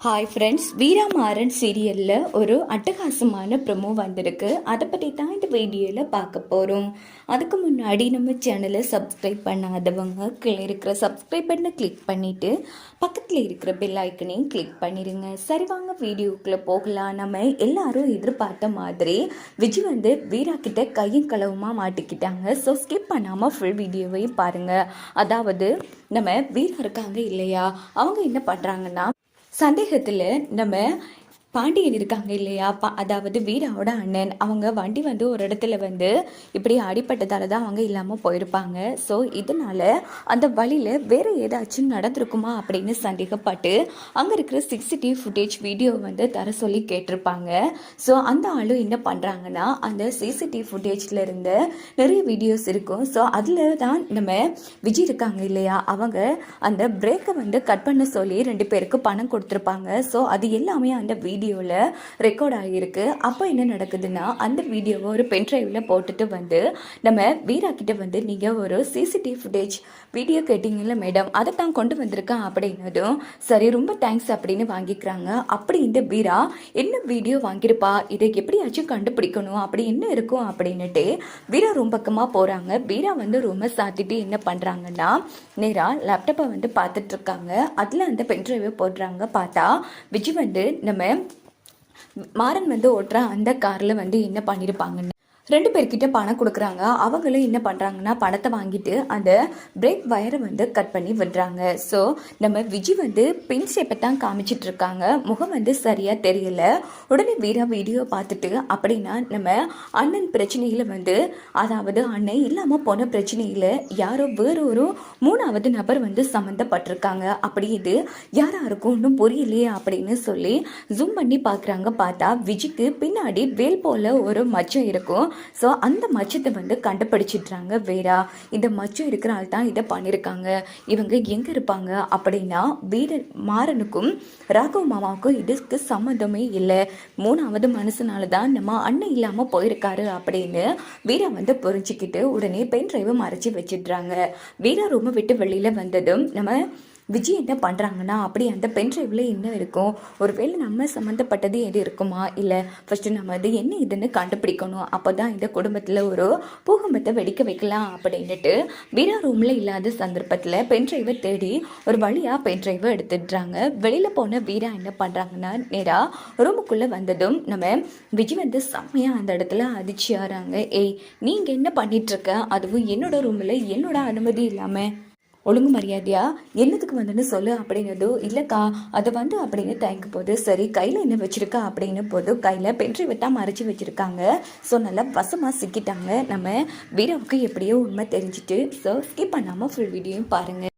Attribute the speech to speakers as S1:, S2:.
S1: Hi friends வீராமாறன் சீரியலில் ஒரு அட்டகாசமான ப்ரொமோ வந்திருக்கு. அதை பற்றி தான் இந்த வீடியோவில் பார்க்க போகிறோம் அதுக்கு முன்னாடி நம்ம சேனலை சப்ஸ்கிரைப் பண்ணாதவங்க கீழே இருக்கிற சப்ஸ்கிரைப் பண்ண கிளிக் பண்ணிவிட்டு பக்கத்தில் இருக்கிற பெல் ஐக்கனையும் கிளிக் பண்ணிடுங்க சரி வாங்க வீடியோக்குள்ளே போகலாம். நம்ம எல்லாரும் எதிர்பார்த்த மாதிரி விஜய் வந்து வீரா கிட்ட கையும் களவுமாக மாட்டிக்கிட்டாங்க. ஸோ ஸ்கிப் பண்ணாமல் ஃபுல் வீடியோவையும் பாருங்கள் அதாவது நம்ம வீரா இருக்காங்க இல்லையா? அவங்க என்ன பண்ணுறாங்கன்னா சந்தேகத்தில் நம்ம பாண்டியன் இருக்காங்க இல்லையா? பா அதாவது வீராவோட அண்ணன். அவங்க வண்டி வந்து ஒரு இடத்துல வந்து இப்படி அடிப்பட்டதால தான் அவங்க இல்லாமல் போயிருப்பாங்க. ஸோ இதனால அந்த வழியில் வேறு ஏதாச்சும் நடந்திருக்குமா அப்படின்னு சந்தேகப்பட்டு அங்கே இருக்கிற சிக்ஸ்டி ஃபுட்டேஜ் வீடியோ வந்து தர சொல்லி கேட்டிருப்பாங்க. ஸோ அந்த ஆளும் என்ன பண்ணுறாங்கன்னா அந்த சிசிடிவி ஃபுட்டேஜில் இருந்த நிறைய வீடியோஸ் இருக்கும். ஸோ அதில் தான் நம்ம விஜய் இருக்காங்க இல்லையா? அவங்க அந்த பிரேக்கை வந்து கட் பண்ண சொல்லி ரெண்டு பேருக்கு பணம் கொடுத்துருப்பாங்க. ஸோ அது எல்லாமே அந்த வீடியோவில் ரெக்கார்ட் ஆகியிருக்கு அப்போ என்ன நடக்குதுன்னா அந்த வீடியோவை ஒரு பென்ட்ரைவில் போட்டுட்டு வந்து நம்ம வீரா கிட்ட வந்து நீங்கள் ஒரு சிசிடிவி ஃபுட்டேஜ் வீடியோ கேட்டிங்கல்ல மேடம் அதை தான் கொண்டு வந்திருக்கேன் அப்படின்னதும் சரி ரொம்ப தேங்க்ஸ் அப்படின்னு வாங்கிக்கிறாங்க. அப்படி இந்த வீரா என்ன வீடியோ வாங்கியிருப்பா? இதை எப்படியாச்சும் கண்டுபிடிக்கணும் அப்படி என்ன இருக்கும் அப்படின்னுட்டு வீரா ரூம் பக்கமாக போகிறாங்க வீரா வந்து ரூமை சாத்திட்டு என்ன பண்ணுறாங்கன்னா நேராக லேப்டாப்பை வந்து பார்த்துட்ருக்காங்க அதில் அந்த பென்ட்ரைவை போடுறாங்க. பார்த்தா விஜய் வந்து நம்ம மாறன் வந்து ஓட்டுற அந்த காரில் வந்து என்ன பண்ணியிருப்பாங்கன்னு ரெண்டு பேர்கிட்ட பணம் கொடுக்குறாங்க. அவங்களும் என்ன பண்ணுறாங்கன்னா பணத்தை வாங்கிட்டு அந்த பிரேக் வயரை வந்து கட் பண்ணி விடுறாங்க. ஸோ நம்ம விஜய் வந்து பின் ஷேப்பை தான் காமிச்சிட்டு இருக்காங்க. முகம் வந்து சரியாக தெரியல. உடனே வீரா வீடியோ பார்த்துட்டு அப்படின்னா நம்ம அண்ணன் பிரச்சனையில் வந்து அதாவது அண்ணன் இல்லாமல் போன பிரச்சனையில் யாரோ வேற ஒரு மூணாவது நபர் வந்து சம்மந்தப்பட்டிருக்காங்க. அப்படி இது யாராக இருக்கும் ஒன்றும் புரியலையே அப்படின்னு சொல்லி ஜூம் பண்ணி பார்க்குறாங்க. பார்த்தா விஜய்க்கு பின்னாடி வேல் போல ஒரு மச்சம் இருக்கும். ஸோ அந்த மச்சத்தை வந்து கண்டுபிடிச்சிட்றாங்க வேறா. இந்த மச்சம் இருக்கிற ஆள் தான் இதை பண்ணியிருக்காங்க. இவங்க எங்கே இருப்பாங்க அப்படின்னா வீர மாறனுக்கும் ராகவ் மாமாவுக்கும் இதுக்கு சம்மந்தமே இல்லை. மூணாவது மனுஷனால தான் நம்ம அண்ணன் இல்லாமல் போயிருக்காரு அப்படின்னு வீரா வந்து புரிஞ்சுக்கிட்டு உடனே பென் டிரைவை மறைச்சி வச்சிடுறாங்க. வீரா ரூமை விட்டு வெளியில் வந்ததும் நம்ம விஜய் என்ன பண்ணுறாங்கன்னா அப்படி அந்த பென் ட்ரைவில் என்ன இருக்கும் ஒருவேளை நம்ம சம்மந்தப்பட்டது எது இருக்குமா? இல்லை ஃபஸ்ட்டு நம்ம அது என்ன இதுன்னு கண்டுபிடிக்கணும். அப்போ தான் இந்த குடும்பத்தில் ஒரு பூகம்பத்தை வெடிக்க வைக்கலாம் அப்படின்னுட்டு வீரா ரூமில் இல்லாத சந்தர்ப்பத்தில் பென் ட்ரைவை தேடி ஒரு வழியாக பென் ட்ரைவை எடுத்துடுறாங்க. வெளியில் போன வீரா என்ன பண்ணுறாங்கன்னா நேராக ரூமுக்குள்ளே வந்ததும் நம்ம விஜய் வந்து செம்மையாக அந்த இடத்துல அதிர்ச்சி ஆகிறாங்க ஏய் நீங்கள் என்ன பண்ணிகிட்ருக்க அதுவும் என்னோட ரூமில் என்னோட அனுமதி இல்லாமல் ஒழுங்கு மரியாதையா? என்னத்துக்கு வந்துன்னு சொல்லு அப்படின்னதோ இல்லைக்கா அது வந்து அப்படின்னு தயங்கும் போது சரி கையில் என்ன வச்சுருக்கா? அப்படின்னு போது கையில் பென்ட்ரைவை தான் மறைச்சி வச்சுருக்காங்க. ஸோ நல்லா வசமாக சிக்கிட்டாங்க. நம்ம வீராவுக்கு எப்படியோ உண்மை தெரிஞ்சுட்டு ஸோ ஸ்கிப் பண்ணாமல் ஃபுல் வீடியோயும் பாருங்கள்